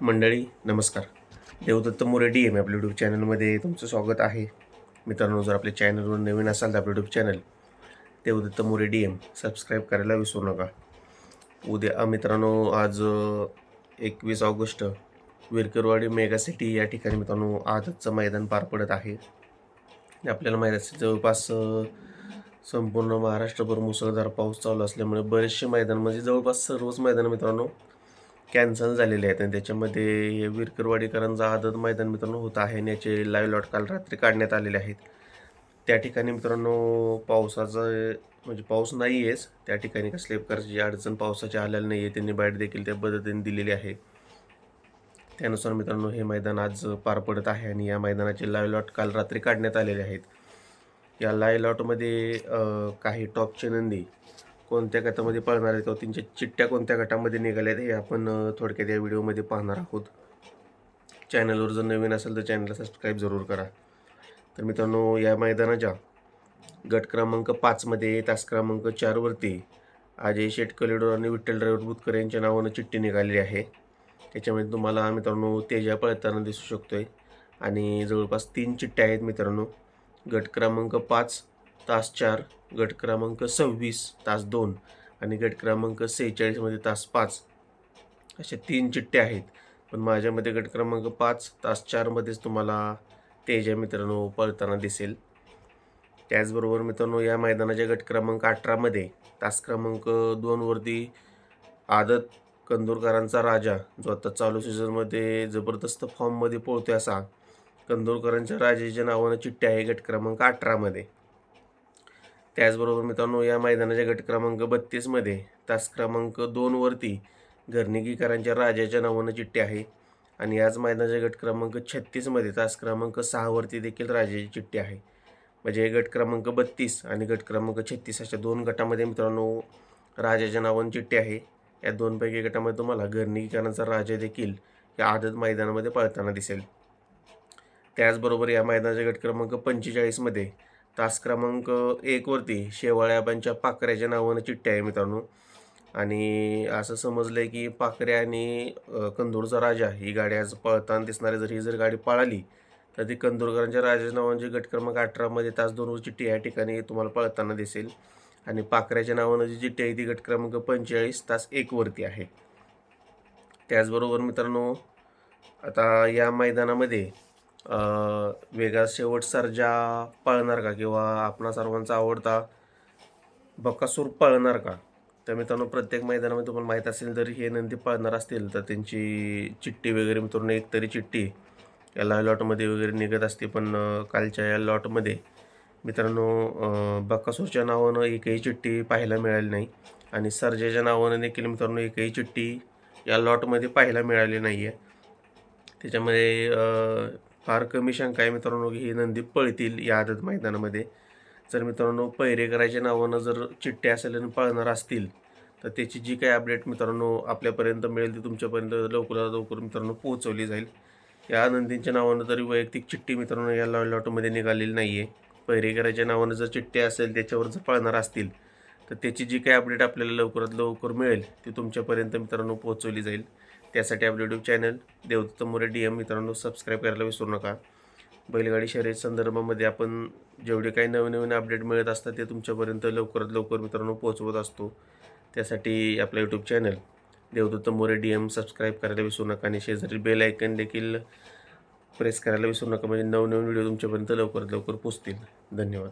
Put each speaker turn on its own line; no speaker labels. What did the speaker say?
मंडळी नमस्कार. Devdatta More D M आपल्या यूट्यूब चॅनलमध्ये तुमचं स्वागत आहे. मित्रांनो जर आपल्या चॅनलवर नवीन असाल तर आपलं YouTube channel Devdatta More D M subscribe करायला विसरू नका. उद्या मित्रांनो आज एकवीस ऑगस्ट विरकरवाडी मेगा सिटी या ठिकाणी मित्रांनो आजचं मैदान पार पडत आहे. आपल्याला माहीत असेल जवळपास संपूर्ण महाराष्ट्रभर मुसळधार पाऊस चालू असल्यामुळे बरेचसे मैदान म्हणजे जवळपास सर्वच मैदान मित्रांनो कॅन्सल झालेले आहेत आणि त्याच्यामध्ये विरकरवाडीकरांचा आदत मैदान मित्रांनो होत आहे आणि याचे लाईव्ह लॉट काल रात्री काढण्यात आलेले आहेत. त्या ठिकाणी मित्रांनो पावसाचं म्हणजे पाऊस नाही आहेच त्या ठिकाणी कसल्याही प्रकारची अडचण पावसाची आलेली नाही आहे त्यांनी बाईट देखील त्या पद्धतीने दिलेली आहे. त्यानुसार मित्रांनो हे मैदान आज पार पडत आहे आणि या मैदानाचे लाईव्ह लॉट काल रात्री काढण्यात आलेले आहेत. या लाय लॉटमध्ये काही टॉपचे नंदी कोणत्या गटामध्ये पळणार आहेत किंवा त्यांच्या चिठ्ठ्या कोणत्या गटामध्ये निघाल्या आहेत हे आपण थोडक्यात या व्हिडिओमध्ये पाहणार आहोत. चॅनलवर जर नवीन असेल तर चॅनलला सबस्क्राईब जरूर करा. तर मित्रांनो या मैदानाच्या गट क्रमांक पाचमध्ये तास क्रमांक चारवरती अजय शेट कलेडोर आणि विठ्ठल ड्रायव्हर बुतकर यांच्या नावानं चिठ्ठी निघालेली आहे. त्याच्यामध्ये तुम्हाला मित्रांनो तेजा पळताना दिसू शकतो आहे आणि जवळपास तीन चिठ्ठ्या आहेत मित्रांनो. गट क्रमांक पाच तास चार गट क्रमांक सव्वीस तास दोन आणि गट क्रमांक सेहेचाळीसमध्ये तास पाच. अशा तीन चिठ्ठ्या आहेत. पण माझ्यामध्ये गट क्रमांक पाच तास चारमध्येच तुम्हाला तेजा मित्रांनो पळताना दिसेल. त्याचबरोबर मित्रांनो या मैदानाच्या गट क्रमांक अठरामध्ये तास क्रमांक दोनवरती आदत कंदूरकरांचा राजा जो आता चालू सीझनमध्ये जबरदस्त फॉर्ममध्ये पोळतोय असा कंदूरकरांच्या राजाच्या नावानं चिठ्ठी आहे गट क्रमांक अठरामध्ये त्याचबरोबर मित्रांनो या मैदानाच्या गट क्रमांक बत्तीसमध्ये तास क्रमांक दोनवरती घरनिकीकरांच्या राजाच्या नावानं चिठ्ठी आहे. आणि याच मैदानाच्या गट क्रमांक छत्तीसमध्ये तास क्रमांक सहावरती देखील राजाची चिठ्ठी आहे. म्हणजे गट क्रमांक बत्तीस आणि गट क्रमांक छत्तीस अशा दोन गटामध्ये मित्रांनो राजाच्या नावानं चिठ्ठी आहे. या दोनपैकी गटामध्ये तुम्हाला घरनिकीकरांचा राजा देखील या आदत मैदानामध्ये पळताना दिसेल. त्याचबरोबर या मैदानाच्या गट क्रमांक पंचेचाळीसमध्ये तास क्रमांक एकवरती शेवाळ्याबांच्या पाकऱ्याच्या नावानं चिठ्ठी आहे मित्रांनो. आणि असं समजलं आहे की पाकऱ्या आणि कंदूरचा राजा ही गाडी आज पळताना दिसणारी जर ही जर गाडी पळाली तर ती कंदूरकरांच्या राजाच्या नावांची गट क्रमांक अठरामध्ये तास दोनवर चिठ्ठी या ठिकाणी तुम्हाला पळताना दिसेल. आणि पाकऱ्याच्या नावानं जी चिठ्ठी आहे ती गट क्रमांक पंचेचाळीस तास एकवरती आहे. त्याचबरोबर मित्रांनो आता या मैदानामध्ये वेगळा वेगा शेवट सर्जा पळणार का? किंवा आपणा सर्वांचा आवडता बकासूर पळणार का? तर मित्रांनो प्रत्येक मैदानामध्ये तुम्हाला माहीत असेल जर हे नंदी पळणार असतील तर त्यांची चिठ्ठी वगैरे मित्रांनो एक तरी चिठ्ठी याला लॉटमध्ये वगैरे निघत असते. पण कालच्या या लॉटमध्ये मित्रांनो बकासूरच्या नावानं एकही चिठ्ठी पाहायला मिळाली नाही. आणि सर्जेच्या नावानं देखील मित्रांनो एकही चिठ्ठी या लॉटमध्ये पाहायला मिळाली नाही आहे त्याच्यामध्ये फार कमी शंका आहे मित्रांनो की ही नंदी पळतील या आदत मैदानामध्ये. जर मित्रांनो पैरेकराच्या नावानं जर चिठ्ठ्या असेल आणि पळणार असतील तर त्याची जी काही अपडेट मित्रांनो आपल्यापर्यंत मिळेल ती तुमच्यापर्यंत लवकरात लवकर मित्रांनो पोहोचवली जाईल. या नंदींच्या नावानं तरी वैयक्तिक चिठ्ठी मित्रांनो या लॉ लॉटमध्ये निघालेली नाही आहे पैरेकराच्या नावानं जर चिठ्ठी असेल त्याच्यावर जर पळणार असतील तर त्याची जी काही अपडेट आपल्याला लवकरात लवकर मिळेल ती तुमच्यापर्यंत मित्रांनो पोहोचवली जाईल. त्यासाठी आपलं YouTube channel Devdatta More D M मित्रांनो सबस्क्राईब करायला विसरू नका. बैलगाडी शर्यत संदर्भामध्ये आपण जेवढे काही नवीन नवीन अपडेट मिळत असतात ते तुमच्यापर्यंत लवकरात लवकर मित्रांनो पोहोचवत असतो. त्यासाठी आपलं YouTube channel Devdatta More D M subscribe करायला विसरू नका आणि शेजारी बेल आयकन देखील प्रेस करायला विसरू नका. म्हणजे नवनवीन व्हिडिओ तुमच्यापर्यंत लवकरात लवकर पोचतील धन्यवाद.